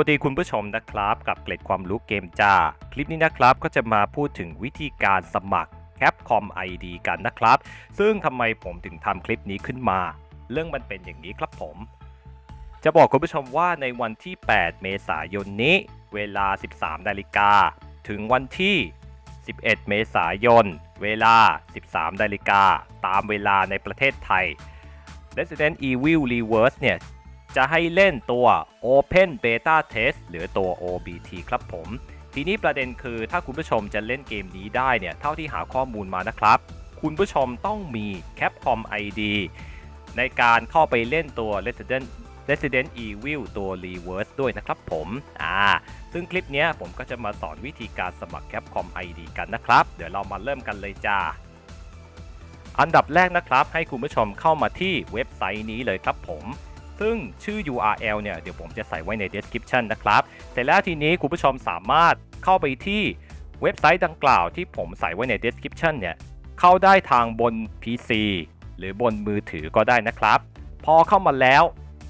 วัสดีคุณผู้ชมนะครับ กับเกร็ดความรู้เกมจ้า คลิปนี้นะครับก็จะมาพูดถึงวิธีการสมัคร Capcom ID กันนะครับ ซึ่งทำไมผมถึงทำคลิปนี้ขึ้นมา เรื่องมันเป็นอย่างนี้ครับผม จะบอกคุณผู้ชมว่าในวันที่ 8 เมษายนนี้ เวลา 13 นาฬิกา ถึงวันที่ 11 เมษายน เวลา 13 นาฬิกา ตามเวลาในประเทศไทย Resident Evil Reverse เนี่ย จะให้เล่นตัว Open Beta Test หรือตัว OBT ครับผม ทีนี้ประเด็นคือถ้าคุณผู้ชมจะเล่นเกมนี้ได้เนี่ย เท่าที่หาข้อมูลมานะครับ คุณผู้ชมต้องมี Capcom ID ในการเข้าไปเล่นตัว Resident Resident Evil ตัว Reverse ด้วยนะครับผม อ่า ซึ่งคลิปนี้ผมก็จะมาสอนวิธีการสมัคร Capcom ID กันนะครับ เดี๋ยวเรามาเริ่มกันเลยจ้า อันดับแรกนะครับ ให้คุณผู้ชมเข้ามาที่เว็บไซต์นี้เลยครับผม ซึ่งชื่อ URL เนี่ยเดี๋ยวผมจะใส่ไว้ใน description นะครับ เสร็จแล้วทีนี้คุณผู้ชมสามารถเข้าไปที่เว็บไซต์ดังกล่าวที่ผมใส่ไว้ใน description เนี่ยเข้าได้ทางบน PC หรือบนมือถือก็ได้นะครับ พอเข้ามาแล้ว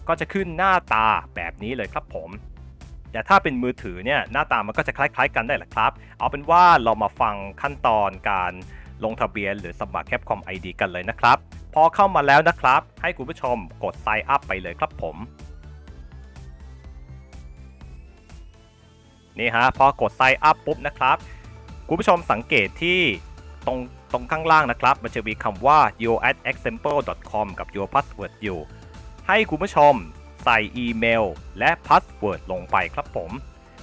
ก็จะขึ้นหน้าตาแบบนี้เลยครับผม แต่ถ้าเป็นมือถือเนี่ยหน้าตามันก็จะคล้ายๆ กันได้แหละครับ เอาเป็นว่าเรามาฟังขั้นตอนการลงทะเบียนหรือสมัคร Capcom ID กันเลยนะครับ พอเข้ามาแล้วนะครับ ให้คุณผู้ชมกด Sign up ไปเลยครับผม นี่ฮะพอกด Sign up ปุ๊บนะครับ คุณผู้ชมสังเกตที่ตรงตรงข้างล่างนะครับ มันจะมีคำว่า your at example.com กับ your password อยู่ ให้คุณผู้ชมใส่อีเมลและพาสเวิร์ดลงไปครับผม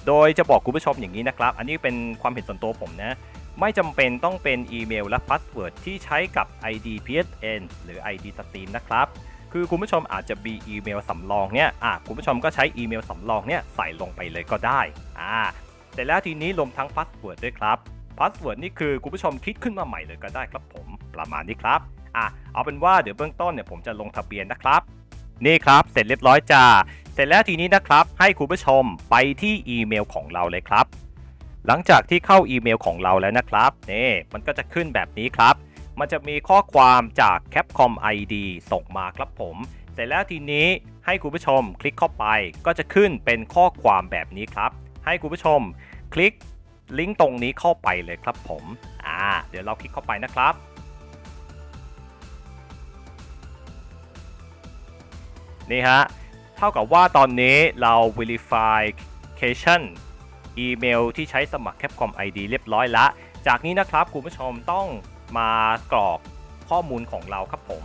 โดยจะบอกคุณผู้ชมอย่างนี้นะครับ อันนี้เป็นความเห็นส่วนตัวผมนะ ไม่จำเป็นต้องเป็นอีเมลและพาสเวิร์ดที่ใช้กับ ID PSN หรือ ID Steam นะครับ คือคุณผู้ชมอาจจะมีอีเมลสำรองเนี่ยอะคุณผู้ชมก็ใช้อีเมลสำรองเนี่ยใส่ลงไปเลยก็ได้อ่าแต่แล้วทีนี้รวมทั้งพาสเวิร์ดด้วยครับพาสเวิร์ดนี่คือคุณผู้ชมคิดขึ้นมาใหม่เลยก็ได้ครับผมประมาณนี้ครับอะเอาเป็นว่าเดี๋ยวเบื้องต้นเนี่ยผมจะลงทะเบียนนะครับ นี่ครับเสร็จเรียบร้อยจ้าเสร็จแล้วทีนี้นะครับ ให้คุณผู้ชมไปที่อีเมลของเราเลยครับ หลังจากที่เข้าอีเมลของเราแล้วนะครับนี่มันก็จะขึ้นแบบนี้ครับ มันจะมีข้อความจาก Capcom ID ส่งมาครับผม เสร็จแล้วทีนี้ให้คุณผู้ชมคลิกเข้าไปก็จะขึ้นเป็นข้อความแบบนี้ครับ ให้คุณผู้ชมคลิกลิงก์ตรงนี้เข้าไปเลยครับผมอ่าเดี๋ยวเราคลิกเข้าไปนะครับนี่ฮะ เท่ากับว่าตอนนี้เรา verification อีเมลที่ใช้สมัคร Capcom ID เรียบร้อยละ จากนี้นะครับคุณผู้ชมต้องมากรอกข้อมูลของเราครับผม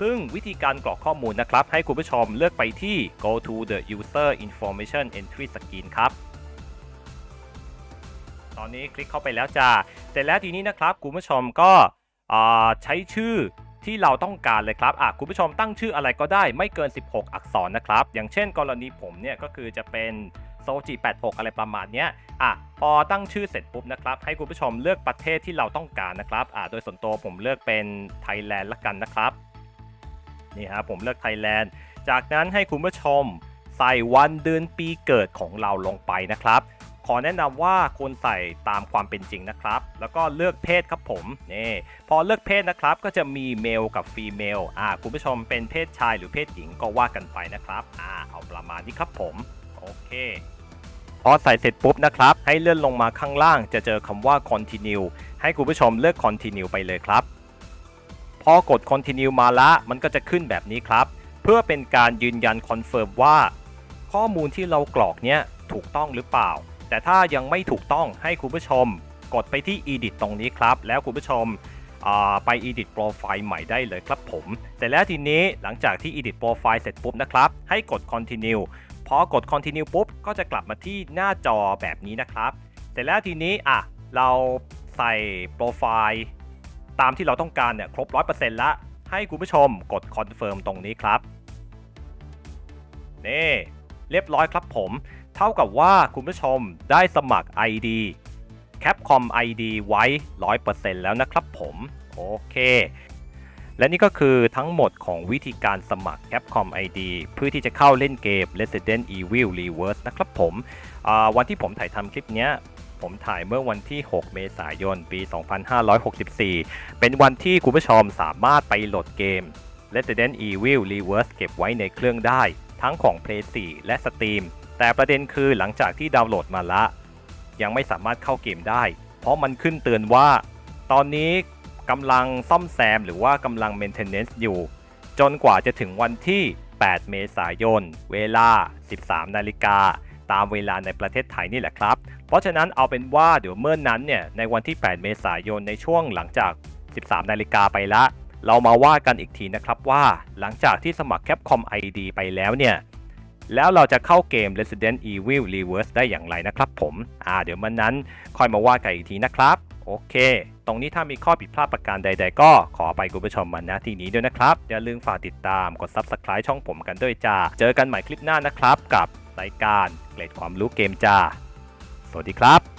ซึ่งวิธีการกรอกข้อมูลนะครับ ให้คุณผู้ชมเลือกไปที่ go to the user information entry screen ครับ ตอนนี้คลิกเข้าไปแล้วจ้าเสร็จแล้วทีนี้นะครับคุณผู้ชมก็ใช้ชื่อที่เราต้องการเลยครับอะคุณผู้ชมตั้งชื่ออะไรก็ได้ไม่เกิน 16 อักษรนะครับ อย่างเช่นกรณีผมเนี่ยก็คือจะเป็น โซจิ86 อะไรประมาณเนี้ยอะพอตั้งชื่อเสร็จปุ๊บนะครับ ให้คุณผู้ชมเลือกประเทศที่เราต้องการนะครับอะโดยส่วนตัวผมเลือกเป็นไทยแลนด์ละกันนะครับนี่ฮะผมเลือกไทยแลนด์จากนั้นให้คุณผู้ชมใส่วันเดือนปีเกิดของเราลงไปนะครับ ขอแนะนำว่าควรใส่ตามความเป็นจริงนะครับ แล้วก็เลือกเพศครับผมนี่พอเลือกเพศนะครับก็จะมีเมลกับฟีเมลอ่าคุณผู้ชมเป็นเพศชายหรือเพศหญิงก็ว่ากันไปนะครับอ่าเอาประมาณนี้ครับผม โอเค พอใส่เสร็จปุ๊บนะครับ ให้เลื่อนลงมาข้างล่างจะเจอคำว่า continue ให้คุณผู้ชมเลือก continue ไปเลยครับ พอกด continue มาละ มันก็จะขึ้นแบบนี้ครับ เพื่อเป็นการยืนยันคอนเฟิร์มว่า ข้อมูลที่เรากรอกเนี้ยถูกต้องหรือเปล่า แต่ถ้ายังไม่ถูกต้องให้คุณผู้ชม กดไปที่ edit ตรงนี้ครับ แล้วคุณผู้ชมไป edit profile ใหม่ได้เลยครับผม แต่แล้วทีนี้หลังจากที่ edit profile เสร็จปุ๊บนะครับ ให้กด continue พอกด continue ปุ๊บ ก็จะกลับมาที่หน้าจอแบบนี้นะครับเสร็จแล้วทีนี้อะเราใส่โปรไฟล์ตามที่เราต้องการเนี่ยครบ 100%แล้วให้คุณผู้ชมกด confirm ตรงนี้ครับนี่เรียบร้อยครับผม เท่ากับว่าคุณผู้ชมได้สมัคร ID Capcom ID ไว้ 100%แล้วนะครับผม โอเค และนี่ก็คือทั้งหมดของวิธีการสมัคร Capcom ID เพื่อที่จะเข้าเล่นเกม Resident Evil Reverse นะครับผม วันที่ผมถ่ายทำคลิปนี้ผมถ่ายเมื่อวันที่ 6 เมษายน ปี 2564 เป็นวันที่คุณผู้ชมสามารถไปโหลดเกม Resident Evil Reverse เก็บไว้ในเครื่องได้ ทั้งของ Play 4 และ Steam แต่ประเด็นคือหลังจากที่ดาวน์โหลดมาละ ยังไม่สามารถเข้าเกมได้ เพราะมันขึ้นเตือนว่า ตอนนี้ กำลังซ่อมแซมหรือว่ากำลัง maintenance อยู่ จนกว่าจะถึงวันที่ 8 เมษายน เวลา 13 นาฬิกา ตามเวลาในประเทศไทยนี่แหละครับ เพราะฉะนั้นเอาเป็นว่าเดี๋ยวเมื่อนนั้นเนี่ยในวันที่ 8 เมษายนในช่วงหลังจาก 13 นาฬิกาไปละ เรามาว่ากันอีกทีนะครับว่า หลังจากที่สมัคร Capcom ID ไปแล้วเนี่ยแล้วเราจะเข้าเกม Resident Evil Reverse ได้อย่างไรนะครับผม อ่า เดี๋ยวมันนั้นค่อยมาว่ากันอีกทีนะครับ โอเค ตรงนี้ถ้ามีข้อผิดพลาดประการใด ๆ ก็ขอไปคุณผู้ชมมาณที่นี้ด้วยนะครับ อย่าลืมฝากติดตามกด Subscribe ช่องผมกันด้วยจ้า เจอกันใหม่คลิปหน้านะครับ กับรายการเกรดความรู้เกมจ้า สวัสดีครับ